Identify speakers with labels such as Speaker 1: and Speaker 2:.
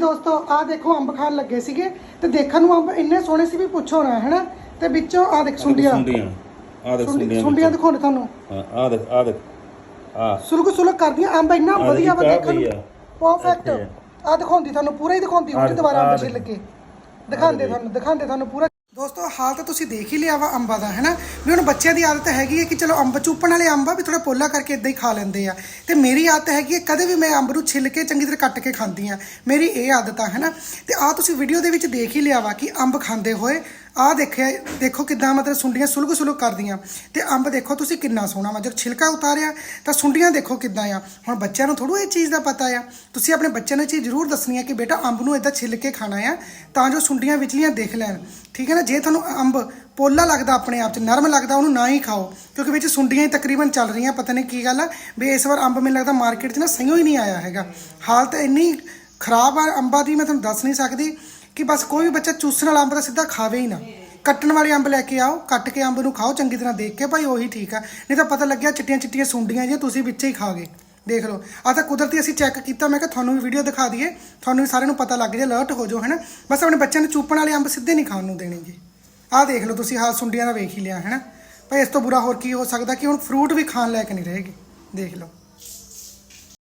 Speaker 1: ਦੋਸਤੋ ਆ ਦੇਖੋ ਅੰਬ ਖਾਣ ਲੱਗੇ ਸੀਗੇ ਤੇ ਦੇਖਣ ਨੂੰ ਅੰਬ ਇੰਨੇ ਸੋਹਣੇ ਸੀ ਵੀ ਪੁੱਛੋ ਨਾ ਹੈਨਾ? ਤੇ ਵਿੱਚੋਂ ਆ ਦੇਖ ਸੁੰਡੀਆਂ।
Speaker 2: ਸੁੰਡੀਆਂ। ਆ ਦੇਖ
Speaker 1: ਸੁੰਡੀ-
Speaker 2: ਸੁੰਡੀਆਂ
Speaker 1: ਸੁੰਡੀਆਂ ਦਿਖਾਉਣੇ ਤੁਹਾਨੂੰ।
Speaker 2: ਹਾਂ ਆ ਦੇਖ ਆ ਦੇਖ। ਆ
Speaker 1: ਸੁਲਗ ਸੁਲਗ ਕਰਦੀਆਂ ਅੰਬ ਇੰਨਾ ਵਧੀਆ ਵਾ
Speaker 2: ਦੇਖੀ
Speaker 1: ਦੇਖਣ ਨੂੰ। ਪਰਫੈਕਟ ਆ ਦਿਖਾਉਂਦੀ ਤੁਹਾਨੂੰ ਪੂਰਾ ਹੀ ਦਿਖਾਉਂਦੀ ਹੁਣ ਦੁਬਾਰਾ ਅੰਬ ਛਿੱਲ ਕੇ। ਦਿਖਾਉਂਦੇ ਤੁਹਾਨੂੰ ਦਿਖਾਉਂਦੇ ਤੁਹਾਨੂੰ ਪੂਰਾ ਹਾਲ ਤਾਂ ਤੁਸੀਂ ਦੇਖ ਹੀ ਲਿਆ ਵਾ ਅੰਬਾਂ ਦਾ, ਹੈਨਾ? ਵੀ ਹੁਣ ਬੱਚਿਆਂ ਦੀ ਆਦਤ ਹੈਗੀ ਹੈ ਕਿ ਚਲੋ ਅੰਬ ਚੂਪਣ ਵਾਲੇ ਅੰਬ ਆ, ਵੀ ਥੋੜਾ ਪੋਲਾ ਕਰਕੇ ਇਦਾਂ ਹੀ ਖਾ ਲੈਂਦੇ ਆ। ਤੇ ਮੇਰੀ ਆਦਤ ਹੈਗੀ ਹੈ ਕਦੇ ਵੀ ਮੈਂ ਅੰਬ ਨੂੰ ਛਿੱਲ ਕੇ ਚੰਗੀ ਤਰ੍ਹਾਂ ਕੱਟ ਕੇ ਖਾਂਦੀ ਆ ਮੇਰੀ ਇਹ ਆਦਤ ਆ, ਹੈਨਾ? ਤੇ ਆ ਤੁਸੀਂ ਵੀਡੀਓ ਦੇ ਵਿੱਚ ਦੇਖ ਹੀ ਲਿਆ ਵਾ ਕਿ ਅੰਬ ਖਾਂਦੇ ਹੋਏ ਆ ਦੇਖਿਆ, ਦੇਖੋ ਕਿਦਾਂ ਮਤਲਬ ਸੁੰਡੀਆਂ ਸੁਲਗ ਸੁਲਗ ਕਰਦੀਆਂ। ਤੇ ਅੰਬ ਦੇਖੋ ਤੁਸੀਂ ਕਿੰਨਾ ਸੋਹਣਾ ਵਾ ਜਦ ਛਿਲਕਾ ਉਤਾਰਿਆ, ਤਾਂ ਸੁੰਡੀਆਂ ਦੇਖੋ ਕਿਦਾਂ ਆ। ਹੁਣ ਬੱਚਿਆਂ ਨੂੰ ਥੋੜ੍ਹਾ ਇਹ ਚੀਜ਼ ਦਾ ਪਤਾ ਆ। ਤੁਸੀਂ ਆਪਣੇ ਬੱਚਿਆਂ ਨੂੰ ਇਹ ਚੀਜ਼ ਜ਼ਰੂਰ ਦੱਸਣੀ ਆ ਕਿ ਬੇਟਾ ਅੰਬ ਨੂੰ ਇਦਾਂ ਛਿੱਲ ਕੇ ਖਾਣਾ ਆ, ਤਾਂ ਜੋ ਸੁੰਡੀਆਂ ਵਿਚਲੀਆਂ ਦੇਖ ਲੈਣ। ਠੀਕ ਹੈ ਨਾ? ਜੇ ਤੁਹਾਨੂੰ ਅੰਬ ਪੋਲਾ ਲੱਗਦਾ ਆਪਣੇ ਆਪ 'ਚ, ਨਰਮ ਲੱਗਦਾ, ਉਹਨੂੰ ਨਾ ਹੀ ਖਾਓ, ਕਿਉਂਕਿ ਵਿੱਚ ਸੁੰਡੀਆਂ ਹੀ ਤਕਰੀਬਨ ਚੱਲ ਰਹੀਆਂ, ਪਤਾ ਨਹੀਂ ਕੀ ਗੱਲ ਆ। ਵੀ ਇਸ ਵਾਰ ਅੰਬ ਮੈਨੂੰ ਲੱਗਦਾ ਮਾਰਕੀਟ 'ਚ ਨਾ ਸਹੀਓ ਹੀ ਨਹੀਂ ਆਇਆ ਹੈਗਾ। ਹਾਲਤ ਇੰਨੀ ਖਰਾਬ ਆ ਅੰਬਾਂ ਦੀ, ਮੈਂ ਤੁਹਾਨੂੰ ਦੱਸ ਨਹੀਂ ਸਕਦੀ। ਕਿ ਬਸ ਕੋਈ ਵੀ ਬੱਚਾ ਚੂਸਣ ਵਾਲਾ ਅੰਬ ਤਾਂ ਸਿੱਧਾ ਖਾਵੇ ਹੀ ਨਾ। ਕੱਟਣ ਵਾਲੇ ਅੰਬ ਲੈ ਕੇ ਆਓ, ਕੱਟ ਕੇ ਅੰਬ ਨੂੰ ਖਾਓ, ਚੰਗੀ ਤਰ੍ਹਾਂ ਦੇਖ ਕੇ ਭਾਈ ਉਹੀ ਠੀਕ ਆ। ਨਹੀਂ ਤਾਂ ਪਤਾ ਲੱਗਿਆ ਚਿੱਟੀਆਂ ਚਿੱਟੀਆਂ ਸੁੰਡੀਆਂ ਜਿਹੀਆਂ ਤੁਸੀਂ ਵਿੱਚੇ ਹੀ ਖਾਗੇ ਦੇਖ ਲਓ। ਆ ਤਾਂ ਕੁਦਰਤੀ ਅਸੀਂ ਚੈੱਕ ਕੀਤਾ, ਮੈਂ ਕਿਹਾ ਤੁਹਾਨੂੰ ਵੀ ਵੀਡੀਓ ਦਿਖਾ ਦਈਏ। ਤੁਹਾਨੂੰ ਵੀ ਸਾਰਿਆਂ ਨੂੰ ਪਤਾ ਲੱਗ ਜਾਏ ਅਲਰਟ ਹੋ ਜਾਓ, ਹੈਨਾ? ਬਸ ਆਪਣੇ ਬੱਚਿਆਂ ਨੂੰ ਚੂਪਣ ਵਾਲੇ ਅੰਬ ਸਿੱਧੇ ਨਹੀਂ ਖਾਣ ਨੂੰ ਦੇਣੇ ਜੀ। ਆਹ ਦੇਖ ਲਓ ਤੁਸੀਂ ਹਾਲ ਸੁੰਡੀਆਂ ਦਾ ਵੇਖ ਹੀ ਲਿਆ, ਹੈਨਾ? ਭਾਈ ਇਸ ਤੋਂ ਬੁਰਾ ਹੋਰ ਕੀ ਹੋ ਸਕਦਾ ਕਿ ਹੁਣ ਫਰੂਟ ਵੀ ਖਾਣ ਲਾਇਕ ਨਹੀਂ ਰਹੇਗੀ। ਦੇਖ ਲਓ।